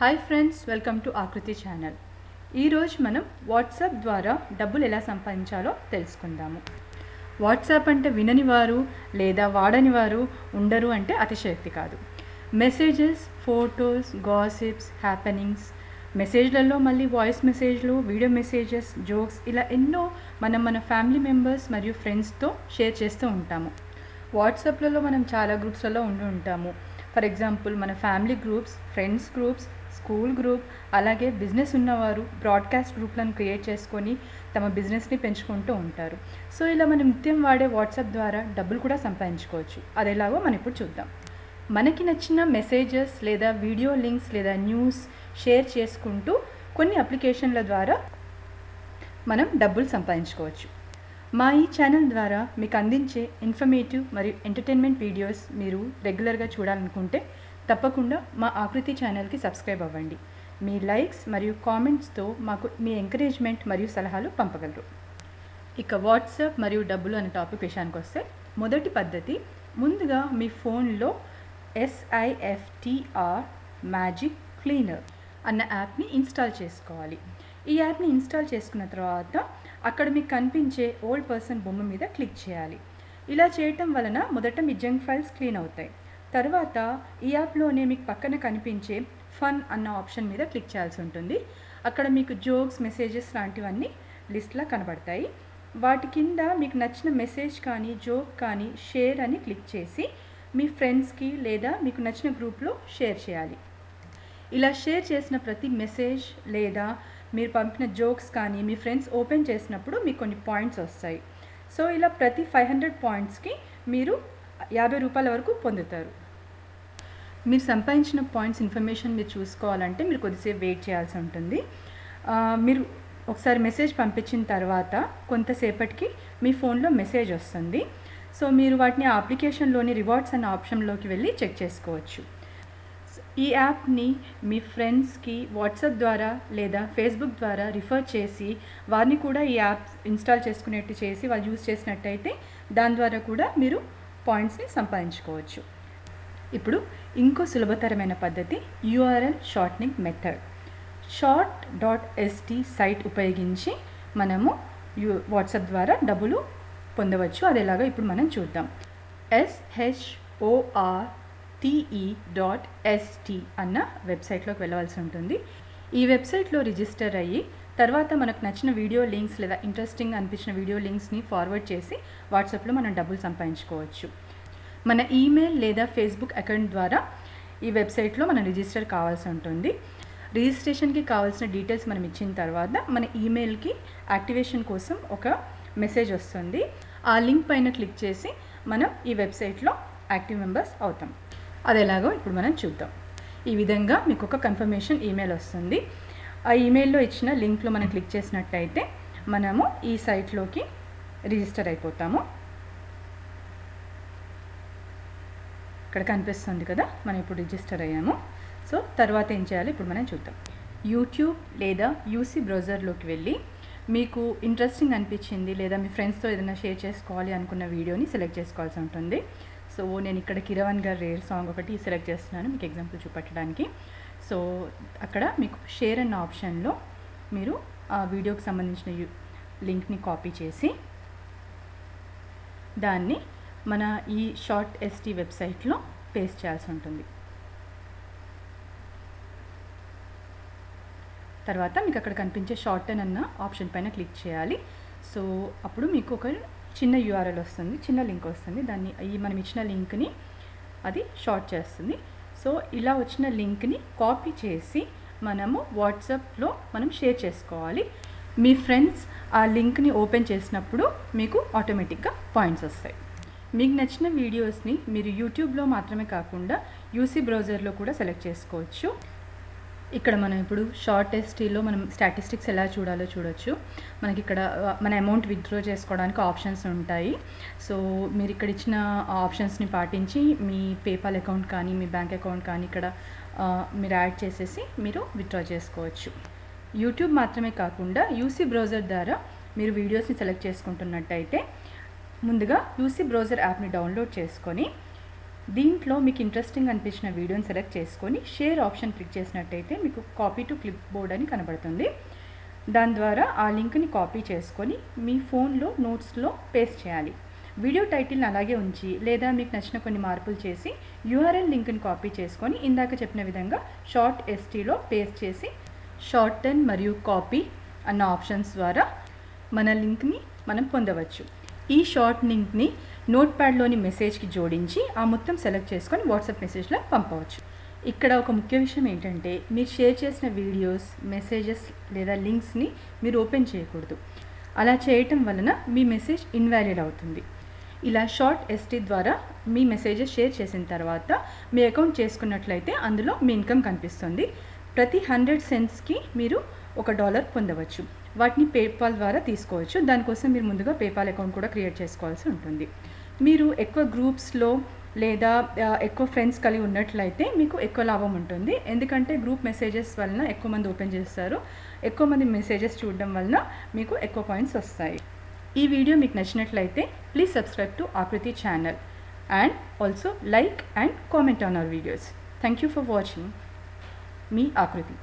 Hi friends welcome to Aakruti channel ఈరోజు మనం WhatsApp ద్వారా డబ్బులు ఎలా సంపాదించాలో తెలుసుకుందాము. వాట్సాప్ అంటే వినని వారు లేదా వాడని వారు ఉండరు అంటే అతిశయక్తి కాదు. మెసేజెస్ ఫోటోస్ గాసిప్స్ హ్యాపెనింగ్స్ మెసేజ్లలో మళ్ళీ వాయిస్ మెసేజ్లు వీడియో మెసేజెస్ జోక్స్ ఇలా ఎన్నో మనం మన ఫ్యామిలీ మెంబర్స్ మరియు ఫ్రెండ్స్తో షేర్ చేస్తూ ఉంటాము. వాట్సాప్లలో మనం చాలా గ్రూప్స్లలో ఉండి ఉంటాము. ఫర్ ఎగ్జాంపుల్ మన family groups friends groups school group అలాగే బిజినెస్ ఉన్నవారు బ్రాడ్కాస్ట్ గ్రూప్లను క్రియేట్ చేసుకొని తమ బిజినెస్ని పెంచుకుంటూ ఉంటారు. సో ఇలా మనం నిత్యం వాడే వాట్సాప్ ద్వారా డబ్బులు కూడా సంపాదించుకోవచ్చు. అది ఎలాగో మనం ఇప్పుడు చూద్దాం. మనకి నచ్చిన మెసేజెస్ లేదా వీడియో లింక్స్ లేదా న్యూస్ షేర్ చేసుకుంటూ కొన్ని అప్లికేషన్ల ద్వారా మనం డబ్బులు సంపాదించుకోవచ్చు. మా ఈ ఛానల్ ద్వారా మీకు అందించే ఇన్ఫర్మేటివ్ మరియు ఎంటర్టైన్మెంట్ వీడియోస్ మీరు రెగ్యులర్గా చూడాలనుకుంటే తప్పకుండా మా ఆకృతి ఛానల్కి సబ్స్క్రైబ్ అవ్వండి. మీ లైక్స్ మరియు కామెంట్స్తో మాకు మీ ఎంకరేజ్మెంట్ మరియు సలహాలు పంపగలరు. ఇక వాట్సాప్ మరియు డబ్బులు అనే టాపిక్ విషయానికి వస్తే మొదటి పద్ధతి ముందుగా మీ ఫోన్లో ఎస్ఐఎఫ్టిఆర్ మ్యాజిక్ క్లీనర్ అన్న యాప్ని ఇన్స్టాల్ చేసుకోవాలి. ఈ యాప్ని ఇన్స్టాల్ చేసుకున్న తర్వాత అక్కడ మీకు కనిపించే ఓల్డ్ పర్సన్ బొమ్మ మీద క్లిక్ చేయాలి. ఇలా చేయటం వలన మొదట మీ జంక్ ఫైల్స్ క్లీన్ అవుతాయి. తర్వాత ఈ యాప్లోనే మీకు పక్కన కనిపించే ఫన్ అన్న ఆప్షన్ మీద క్లిక్ చేయాల్సి ఉంటుంది. అక్కడ మీకు జోక్స్ మెసేజెస్ లాంటివన్నీ లిస్ట్లా కనబడతాయి. వాటి కింద మీకు నచ్చిన మెసేజ్ కానీ జోక్ కానీ షేర్ అని క్లిక్ చేసి మీ ఫ్రెండ్స్కి లేదా మీకు నచ్చిన గ్రూప్లో షేర్ చేయాలి. ఇలా షేర్ చేసిన ప్రతి మెసేజ్ లేదా మీరు పంపిన జోక్స్ కానీ మీ ఫ్రెండ్స్ ఓపెన్ చేసినప్పుడు మీకు కొన్ని పాయింట్స్ వస్తాయి. సో ఇలా ప్రతి ఫైవ్ హండ్రెడ్ పాయింట్స్కి మీరు యాభై రూపాయల వరకు పొందుతారు. మీరు సంపాదించిన పాయింట్స్ ఇన్ఫర్మేషన్ మీరు చూసుకోవాలంటే మీరు కొద్దిసేపు వెయిట్ చేయాల్సి ఉంటుంది. మీరు ఒకసారి మెసేజ్ పంపించిన తర్వాత కొంతసేపటికి మీ ఫోన్లో మెసేజ్ వస్తుంది. సో మీరు వాటిని ఆ అప్లికేషన్లోని రివార్డ్స్ అనే ఆప్షన్లోకి వెళ్ళి చెక్ చేసుకోవచ్చు. ఈ యాప్ని మీ ఫ్రెండ్స్కి వాట్సాప్ ద్వారా లేదా ఫేస్బుక్ ద్వారా రిఫర్ చేసి వారిని కూడా ఈ యాప్ ఇన్స్టాల్ చేసుకునేట్టు చేసి వాళ్ళు యూజ్ చేసినట్టయితే దాని ద్వారా కూడా మీరు పాయింట్స్ని సంపాదించుకోవచ్చు. ఇప్పుడు ఇంకో సులభతరమైన పద్ధతి URL shortening method. Short dot ST site ఉపయోగించి మనము యూ వాట్సాప్ ద్వారా డబ్బులు పొందవచ్చు. అది ఎలాగో ఇప్పుడు మనం చూద్దాం. ఎస్హెచ్ఓఆర్ టీఈ డాట్ ఎస్టీ అన్న వెబ్సైట్లోకి వెళ్ళవలసి ఉంటుంది. ఈ వెబ్సైట్లో రిజిస్టర్ అయ్యి తర్వాత మనకు నచ్చిన వీడియో లింక్స్ లేదా ఇంట్రెస్టింగ్ అనిపించిన వీడియో లింక్స్ని ఫార్వర్డ్ చేసి వాట్సాప్లో మనం డబ్బులు సంపాదించుకోవచ్చు. మన ఈమెయిల్ లేదా ఫేస్బుక్ అకౌంట్ ద్వారా ఈ వెబ్సైట్లో మనం రిజిస్టర్ కావాల్సి ఉంటుంది. రిజిస్ట్రేషన్కి కావాల్సిన డీటెయిల్స్ మనం ఇచ్చిన తర్వాత మన ఈమెయిల్కి యాక్టివేషన్ కోసం ఒక మెసేజ్ వస్తుంది. ఆ లింక్ పైన క్లిక్ చేసి మనం ఈ వెబ్సైట్లో యాక్టివ్ మెంబర్స్ అవుతాం. అది ఎలాగో ఇప్పుడు మనం చూద్దాం. ఈ విధంగా మీకు ఒక కన్ఫర్మేషన్ ఈమెయిల్ వస్తుంది. ఆ ఈమెయిల్లో ఇచ్చిన లింక్లో మనం క్లిక్ చేసినట్టయితే మనము ఈ సైట్లోకి రిజిస్టర్ అయిపోతాము. ఇక్కడ కనిపిస్తుంది కదా మనం ఇప్పుడు రిజిస్టర్ అయ్యాము. సో తర్వాత ఏం చేయాలి ఇప్పుడు మనం చూద్దాం. యూట్యూబ్ లేదా యూసీ బ్రౌజర్లోకి వెళ్ళి మీకు ఇంట్రెస్టింగ్ అనిపించింది లేదా మీ ఫ్రెండ్స్తో ఏదైనా షేర్ చేసుకోవాలి అనుకున్న వీడియోని సెలెక్ట్ చేసుకోవాల్సి ఉంటుంది. సో నేను ఇక్కడ కిరవన్ గారు రేర్ సాంగ్ ఒకటి సెలెక్ట్ చేస్తున్నాను మీకు ఎగ్జాంపుల్ చూపెట్టడానికి. సో అక్కడ మీకు షేర్ అన్న ఆప్షన్లో మీరు ఆ వీడియోకి సంబంధించిన లింక్ని కాపీ చేసి దాన్ని మన ఈ షార్ట్ ఎస్టీ వెబ్సైట్లో పేస్ట్ చేయాల్సి ఉంటుంది. తర్వాత మీకు అక్కడ కనిపించే షార్ట్ టెన్ అన్న ఆప్షన్ పైన క్లిక్ చేయాలి. సో అప్పుడు మీకు ఒక చిన్న యూఆర్ఎల్ వస్తుంది చిన్న లింక్ వస్తుంది. దాన్ని ఈ మనం ఇచ్చిన లింక్ని అది షార్ట్ చేస్తుంది. సో ఇలా వచ్చిన లింక్ని కాపీ చేసి మనము వాట్సాప్లో మనం షేర్ చేసుకోవాలి. మీ ఫ్రెండ్స్ ఆ లింక్ని ఓపెన్ చేసినప్పుడు మీకు ఆటోమేటిక్గా పాయింట్స్ వస్తాయి. మీకు నచ్చిన వీడియోస్ని మీరు యూట్యూబ్లో మాత్రమే కాకుండా యూసీ బ్రౌజర్లో కూడా సెలెక్ట్ చేసుకోవచ్చు. ఇక్కడ మనం ఇప్పుడు షార్ట్ ఎస్టీలో మనం స్టాటిస్టిక్స్ ఎలా చూడాలో చూడొచ్చు. మనకి ఇక్కడ మన అమౌంట్ విత్డ్రా చేసుకోవడానికి ఆప్షన్స్ ఉంటాయి. సో మీరు ఇక్కడ ఇచ్చిన ఆప్షన్స్ని పాటించి మీ పేపాల్ అకౌంట్ కానీ మీ బ్యాంక్ అకౌంట్ కానీ ఇక్కడ మీరు యాడ్ చేసేసి మీరు విత్డ్రా చేసుకోవచ్చు. యూట్యూబ్ మాత్రమే కాకుండా యూసీ బ్రౌజర్ ద్వారా మీరు వీడియోస్ని సెలెక్ట్ చేసుకుంటున్నట్టయితే ముందుగా యూసీ బ్రౌజర్ యాప్ని డౌన్లోడ్ చేసుకొని దీంట్లో మీకు ఇంట్రెస్టింగ్ అనిపించిన వీడియోని సెలెక్ట్ చేసుకొని షేర్ ఆప్షన్ క్లిక్ చేసినట్టయితే మీకు కాపీ టు క్లిప్ బోర్డ్ అని కనబడుతుంది. దాని ద్వారా ఆ లింక్ని కాపీ చేసుకొని మీ ఫోన్లో నోట్స్లో పేస్ట్ చేయాలి. వీడియో టైటిల్ని అలాగే ఉంచి లేదా మీకు నచ్చిన కొన్ని మార్పులు చేసి యూఆర్ఎల్ లింక్ని కాపీ చేసుకొని ఇందాక చెప్పిన విధంగా షార్ట్ ఎస్టీలో పేస్ట్ చేసి షార్ట్ టెన్ మరియు కాపీ అన్న ఆప్షన్స్ ద్వారా మన లింక్ని మనం పొందవచ్చు. ఈ షార్ట్ లింక్ని నోట్ ప్యాడ్లోని మెసేజ్కి జోడించి ఆ మొత్తం సెలెక్ట్ చేసుకొని వాట్సాప్ మెసేజ్లో పంపవచ్చు. ఇక్కడ ఒక ముఖ్య విషయం ఏంటంటే మీరు షేర్ చేసిన వీడియోస్ మెసేజెస్ లేదా లింక్స్ని మీరు ఓపెన్ చేయకూడదు. అలా చేయటం వలన మీ మెసేజ్ ఇన్వాలిడ్ అవుతుంది. ఇలా షార్ట్ ఎస్టీ ద్వారా మీ మెసేజెస్ షేర్ చేసిన తర్వాత మీ అకౌంట్ చేసుకున్నట్లయితే అందులో మీ ఇన్కమ్ కనిపిస్తుంది. ప్రతి హండ్రెడ్ సెంట్స్కి మీరు ఒక డాలర్ పొందవచ్చు. వాటిని పేపాల్ ద్వారా తీసుకోవచ్చు. దానికోసం మీరు ముందుగా పేపాల్ అకౌంట్ కూడా క్రియేట్ చేసుకోవాల్సి ఉంటుంది. మీరు ఎక్కువ గ్రూప్స్లో లేదా ఎక్కువ ఫ్రెండ్స్ కలిగి ఉన్నట్లయితే మీకు ఎక్కువ లాభం ఉంటుంది. ఎందుకంటే గ్రూప్ మెసేజెస్ వలన ఎక్కువ మంది ఓపెన్ చేస్తారు. ఎక్కువ మంది మెసేజెస్ చూడడం వలన మీకు ఎక్కువ పాయింట్స్ వస్తాయి. ఈ వీడియో మీకు నచ్చినట్లయితే please subscribe to Akruti channel and also like and comment on our videos thank you for watching మీ ఆకృతి